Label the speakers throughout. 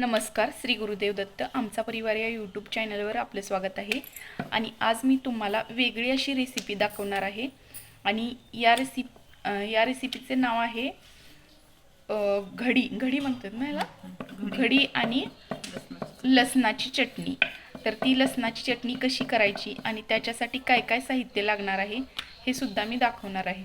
Speaker 1: नमस्कार श्री गुरुदेव दत्त आमचा परिवार या यूट्यूब चॅनलवर आपलं स्वागत आहे. आणि आज मी तुम्हाला वेगळी अशी रेसिपी दाखवणार आहे. आणि या रेसिप या रेसिपीचे नाव आहे घडी. घडी म्हणतात ना याला? घडी. आणि लसणाची चटणी. तर ती लसणाची चटणी कशी करायची आणि त्याच्यासाठी काय काय साहित्य लागणार आहे हे सुद्धा मी दाखवणार आहे.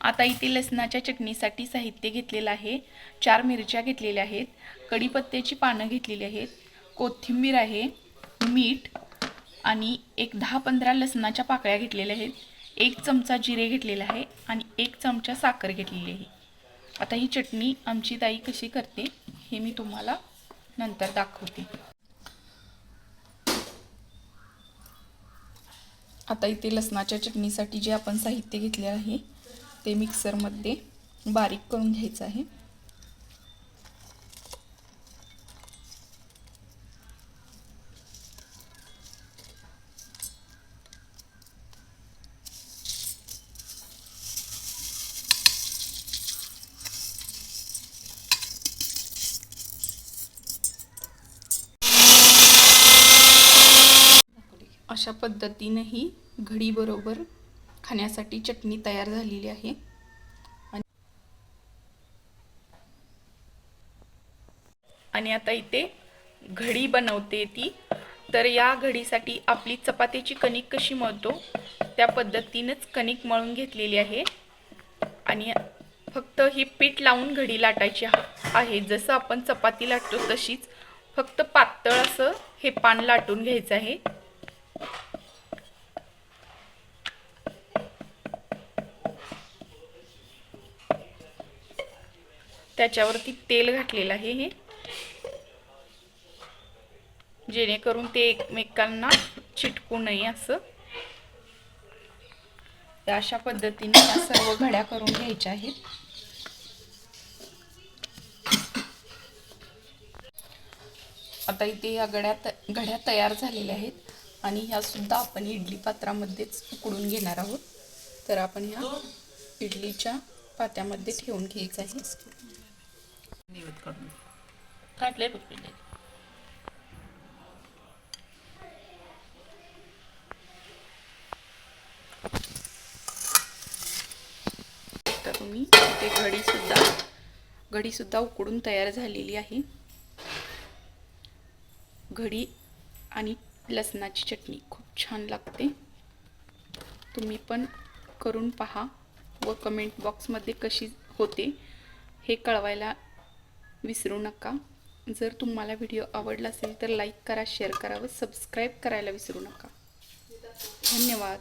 Speaker 1: आता इथे लसणाच्या चटणीसाठी साहित्य घेतलेलं आहे. चार मिरच्या घेतलेल्या आहेत. कढीपत्त्याची पानं घेतलेली आहेत. कोथिंबीर आहे मीठ आणि एक दहा पंधरा लसणाच्या पाकळ्या घेतलेल्या आहेत. एक चमचा जिरे घेतलेला आहे आणि एक चमचा साखर घेतलेली आहे. आता ही चटणी आमची ताई कशी करते हे मी तुम्हाला नंतर दाखवते. आता इथे लसणाच्या चटणीसाठी जे आपण साहित्य घेतले आहे ते मिक्सरमध्ये. बारीक करून घ्यायचं आहे. अशा पद्धतीने ही घडीबरोबर खाण्यासाठी चटणी तयार झालेली आहे. आणि- आता इथे घडी बनवते ती. तर या घडीसाठी आपली चपातीची कणिक कशी मळतो त्या पद्धतीनंच कणिक मळून घेतलेली आहे. आणि फक्त ही पीठ लावून घडी लाटायची आहे. जसं आपण चपाती लाटतो तशीच फक्त पातळ असं हे पान लाटून घ्यायचं आहे. त्याच्यावरती तेल घातलेलं आहे हे. जेणेकरून ते एकमेकांना चिटकू नये असं. तर अशा पद्धतीने या सर्व घड्या करून घ्यायच्या आहेत. आता इथे या गड्या त घड्या तयार झालेल्या आहेत आणि ह्या सुद्धा आपण इडली पात्रामध्येच उकडून घेणार आहोत. तर आपण ह्या इडलीच्या पात्यामध्ये ठेवून घ्यायचं आहे.
Speaker 2: निवत काढून काढले बघ
Speaker 1: तर तुम्ही ते घडीसुद्धा घडीसुद्धा उकडून तयार झालेली आहे. घडी आणि लसणाची चटणी खूप छान लागते. तुम्ही पण करून पहा व कमेंट बॉक्समध्ये कशी होते हे कळवायला विसरू नका. जर तुम्हाला व्हिडिओ आवडला असेल तर लाईक करा शेअर करा व सबस्क्राईब करायला विसरू नका. धन्यवाद.